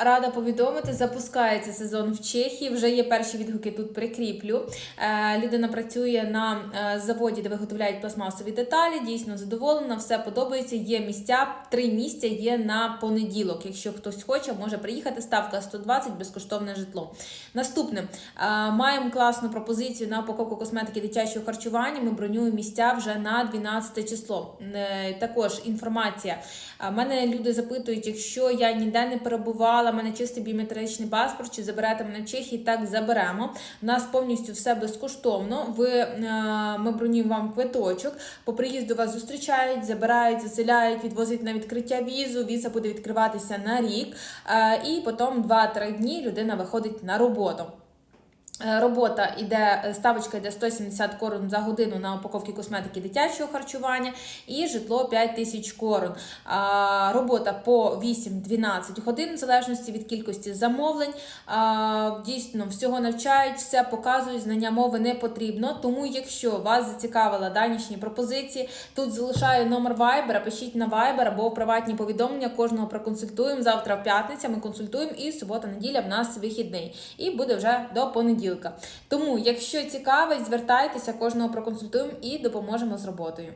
Рада повідомити, запускається сезон в Чехії. Вже є перші відгуки тут прикріплю. Е, людина працює на е, заводі, де виготовляють пластмасові деталі. Дійсно задоволена, все подобається. Є місця, три місця є на понеділок. Якщо хтось хоче, може приїхати. Ставка 120, безкоштовне житло. Наступне е, маємо класну пропозицію на упаковку косметики дитячого харчування. Ми бронюємо місця вже на 12 число. Також інформація. Мене люди запитують, якщо я ніде не перебувала, в мене чистий біометричний паспорт, чи заберете мене в Чехії? Так заберемо. У нас повністю все безкоштовно. Ви е, ми бронюємо вам квиточок. По приїзду вас зустрічають, забирають, заселяють, відвозять на відкриття візу. Віза буде відкриватися на рік, е, і потім 2-3 дні людина виходить на роботу. Е, Робота іде, е, ставочка йде 170 корон за годину на упаковки косметики дитячого харчування і житло 5 тисяч корон. Робота по 8-12 годин, в залежності від кількості замовлень. Дійсно, всього навчають, все показують, знання мови не потрібно. Тому, якщо вас зацікавила данішні пропозиції, тут залишаю номер Viber, пишіть на Viber або приватні повідомлення. Кожного проконсультуємо. Завтра в п'ятниця ми консультуємо, і субота-неділя в нас вихідний. І буде вже до понеділка. Тому, якщо цікавить, звертайтеся, кожного проконсультуємо і допоможемо з роботою.